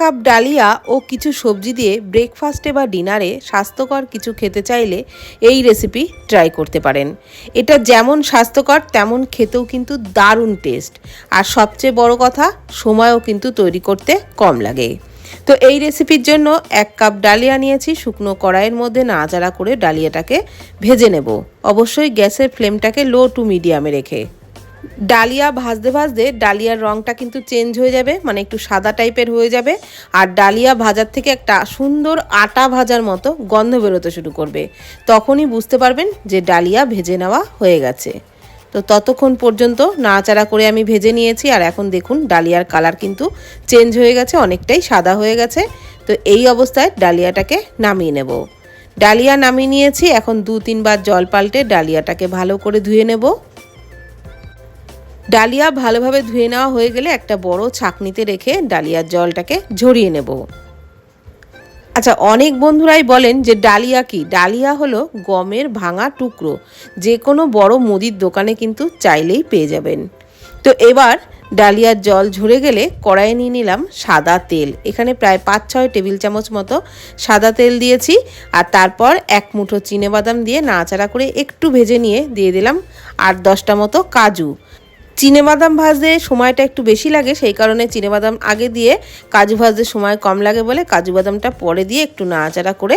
Cup dahlia ও কিছু সবজি দিয়ে ব্রেকফাস্টে বা ডিনারে স্বাস্থ্যকর কিছু খেতে চাইলে এই রেসিপি ট্রাই করতে পারেন। এটা যেমন স্বাস্থ্যকর, তেমন খেতেও কিন্তু দারুণ টেস্ট আর সবচেয়ে বড় কথা, সময়ও কিন্তু তৈরি করতে কম লাগে। তো এই রেসিপির জন্য এক কাপ ডালিয়া নিয়েছি, শুকনো কড়াইয়ের মধ্যে নাড়াচাড়া করে ডালিয়াটাকে ভেজে নেব। অবশ্যই গ্যাসের ফ্লেমটাকে লো টু মিডিয়ামে রেখে। ডালিয়া ভাজতে ভাজতে ডালিয়ার রঙটা কিন্তু চেঞ্জ হয়ে যাবে মানে একটু সাদা টাইপের হয়ে যাবে। আর ডালিয়া ভাজার থেকে একটা সুন্দর আটা ভাজার মতো গন্ধ বেরোতে শুরু করবে। তখনই বুঝতে পারবেন যে ডালিয়া ভেজে নেওয়া হয়ে গেছে। তো ততক্ষণ পর্যন্ত নাড়াচাড়া করে আমি ভেজে নিয়েছি, আর এখন দেখুন ডালিয়ার কালার কিন্তু চেঞ্জ হয়ে গেছে, অনেকটাই সাদা হয়ে গেছে। তো এই অবস্থায় ডালিয়াটাকে নামিয়ে নেব। ডালিয়া নামিয়ে নিয়েছি, এখন দু তিনবার জল পাল্টে ডালিয়াটাকে ভালো করে ধুয়ে নেব। ডালিয়া ভালোভাবে ধুয়ে নেওয়া হয়ে গেলে একটা বড় ছাকনিতে রেখে ডালিয়ার জলটাকে ঝরিয়ে নেব। আচ্ছা অনেক বন্ধুরাই বলেন যে ডালিয়া কি? ডালিয়া হলো গমের ভাঙা টুকরো। যে কোনো বড় মুদির দোকানে কিন্তু চাইলেই পেয়ে যাবেন। তো এবার ডালিয়ার জল ঝরে গেলে কড়াইয়ে নিয়ে নিলাম সাদা তেল। এখানে প্রায় পাঁচ ছয় টেবিল চামচ মতো সাদা তেল দিয়েছি আর তারপর এক মুঠো বাদাম দিয়ে নাচাড়া করে একটু ভেজে নিয়ে দিয়ে দিলাম আট দশটা মতো কাজু। বাদাম ভাজতে সময়টা একটু বেশি লাগে, সেই কারণে বাদাম আগে দিয়ে কাজু ভাজতে সময় কম লাগে বলে কাজু বাদামটা পরে দিয়ে একটু নাড়াচাড়া করে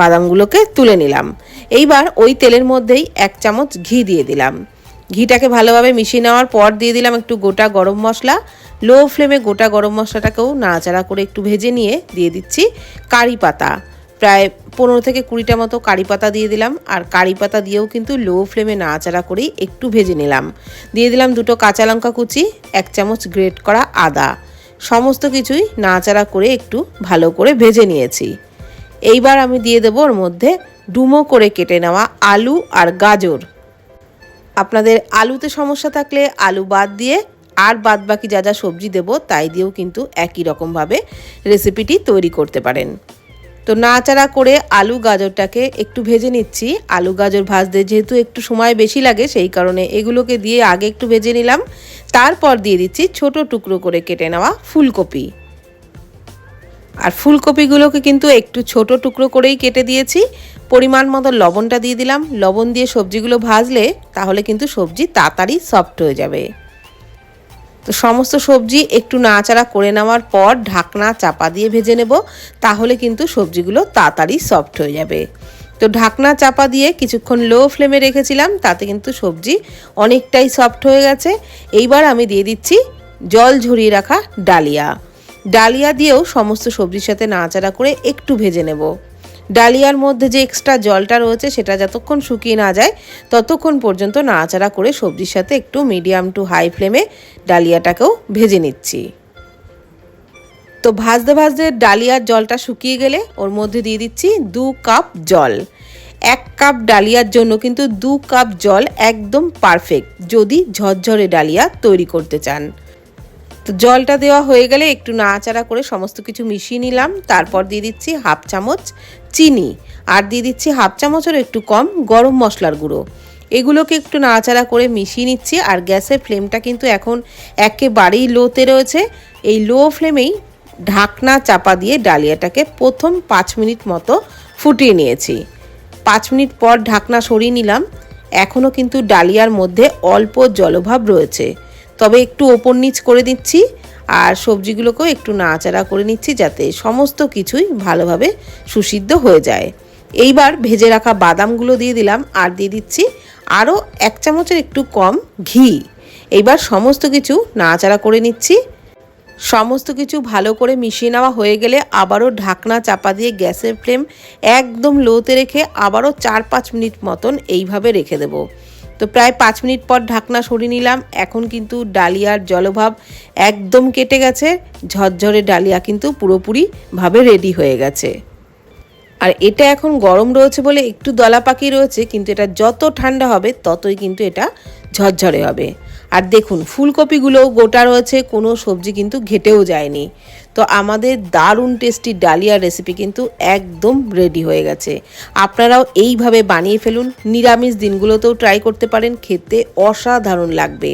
বাদামগুলোকে তুলে নিলাম। এইবার ওই তেলের মধ্যেই এক চামচ ঘি দিয়ে দিলাম। ঘিটাকে ভালোভাবে মিশিয়ে নেওয়ার পর দিয়ে দিলাম একটু গোটা গরম মশলা। লো ফ্লেমে গোটা গরম মশলাটাকেও নাড়াচাড়া করে একটু ভেজে নিয়ে দিয়ে দিচ্ছি কারি পাতা। প্রায় পনেরো থেকে কুড়িটা মতো কারি পাতা দিয়ে দিলাম, আর কারি পাতা দিয়েও কিন্তু লো ফ্লেমে নাড়াচাড়া করেই একটু ভেজে নিলাম। দিয়ে দিলাম দুটো কাঁচা লঙ্কা কুচি, এক চামচ গ্রেট করা আদা। সমস্ত কিছুই নাড়াচাড়া করে একটু ভালো করে ভেজে নিয়েছি। এইবার আমি দিয়ে দেবো ওর মধ্যে ডুমো করে কেটে নেওয়া আলু আর গাজর। আপনাদের আলুতে সমস্যা থাকলে আলু বাদ দিয়ে আর বাদ বাকি যা যা সবজি দেবো, তাই দিয়েও কিন্তু একই রকমভাবে রেসিপিটি তৈরি করতে পারেন। তো নাচাড়া করে আলু গাজরটাকে একটু ভেজে নিচ্ছি। আলু গাজর ভাজতে যেহেতু একটু সময় বেশি লাগে, সেই কারণে এগুলোকে দিয়ে আগে একটু ভেজে নিলাম। তারপর দিয়ে দিচ্ছি ছোট টুকরো করে কেটে নেওয়া ফুলকপি। আর ফুলকপিগুলোকে কিন্তু একটু ছোট টুকরো করেই কেটে দিয়েছি। পরিমাণ মতো লবণটা দিয়ে দিলাম। লবণ দিয়ে সবজিগুলো ভাজলে তাহলে কিন্তু সবজি তাড়াতাড়ি সফট হয়ে যাবে। তো সমস্ত সবজি একটু নাড়াচাড়া করে নেওয়ার পর ঢাকনা চাপা দিয়ে ভেজে নেব, তাহলে কিন্তু সবজিগুলো তাড়াতাড়ি সফট হয়ে যাবে। তো ঢাকনা চাপা দিয়ে কিছুক্ষণ লো ফ্লেমে রেখেছিলাম, তাতে কিন্তু সবজি অনেকটাই সফট হয়ে গেছে। এইবার আমি দিয়ে দিচ্ছি জল ঝরিয়ে রাখা ডালিয়া। ডালিয়া দিয়েও সমস্ত সবজির সাথে নাড়াচাড়া করে একটু ভেজে নেব। ডালিয়ার মধ্যে যে এক্সট্রা জলটা রয়েছে সেটা যতক্ষণ শুকিয়ে না যায়, ততক্ষণ পর্যন্ত নাড়াচাড়া করে সবজির সাথে একটু মিডিয়াম টু হাই ফ্লেমে ডালিয়াটাকেও ভেজে নিচ্ছি। তো ভাজতে ভাজতে ডালিয়ার জলটা শুকিয়ে গেলে ওর মধ্যে দিয়ে দিচ্ছি দু কাপ জল। এক কাপ ডালিয়ার জন্য কিন্তু দু কাপ জল একদম পারফেক্ট যদি ঝরঝরে ডালিয়া তৈরি করতে চান। তো জলটা দেওয়া হয়ে গেলে একটু নাড়াচাড়া করে সমস্ত কিছু মিশিয়ে নিলাম, তারপর দিয়ে দিচ্ছি হাফ চামচ চিনি। আর দিয়ে দিচ্ছি হাফ চামচের একটু কম গরম মশলার গুঁড়ো। এগুলোকে একটু নাড়াচাড়া করে মিশিয়ে নিচ্ছি আর গ্যাসের ফ্লেমটা কিন্তু এখন একেবারেই লোতে রয়েছে। এই লো ফ্লেমেই ঢাকনা চাপা দিয়ে ডালিয়াটাকে প্রথম পাঁচ মিনিট মতো ফুটিয়ে নিয়েছি। পাঁচ মিনিট পর ঢাকনা সরিয়ে নিলাম। এখনও কিন্তু ডালিয়ার মধ্যে অল্প জলভাব রয়েছে। তবে একটু ওপর নিচ করে দিচ্ছি আর সবজিগুলোকেও একটু নাড়াচাড়া করে নিচ্ছি যাতে সমস্ত কিছুই ভালোভাবে সুসিদ্ধ হয়ে যায়। এইবার ভেজে রাখা বাদামগুলো দিয়ে দিলাম আর দিয়ে দিচ্ছি আরও এক চামচের একটু কম ঘি। এইবার সমস্ত কিছু নাড়াচাড়া করে নিচ্ছি। সমস্ত কিছু ভালো করে মিশিয়ে নেওয়া হয়ে গেলে আবারও ঢাকনা চাপা দিয়ে গ্যাসের ফ্লেম একদম লোতে রেখে আবারও চার পাঁচ মিনিট মতন এইভাবে রেখে দেবো। তো প্রায় পাঁচ মিনিট পর ঢাকনা সরিয়ে নিলাম। এখন কিন্তু ডালিয়ার জলভাব একদম কেটে গেছে। ঝরঝরে ডালিয়া কিন্তু পুরোপুরিভাবে রেডি হয়ে গেছে। আর এটা এখন গরম রয়েছে বলে একটু দলা পাকি রয়েছে, কিন্তু এটা যত ঠান্ডা হবে ততই কিন্তু এটা ঝরঝরে হবে। আর দেখুন, ফুলকপিগুলোও গোটা রয়েছে, কোনো সবজি কিন্তু ঘেটেও যায়নি। তো আমাদের দারুণ টেস্টি ডালিয়া রেসিপি কিন্তু একদম রেডি হয়ে গেছে। আপনারাও এইভাবে বানিয়ে ফেলুন, নিরামিষ দিনগুলোতেও ট্রাই করতে পারেন, খেতে অসাধারণ লাগবে।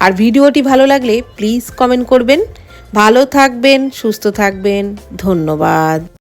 আর ভিডিওটি ভালো লাগলে প্লিজ কমেন্ট করবেন। ভালো থাকবেন, সুস্থ থাকবেন, ধন্যবাদ।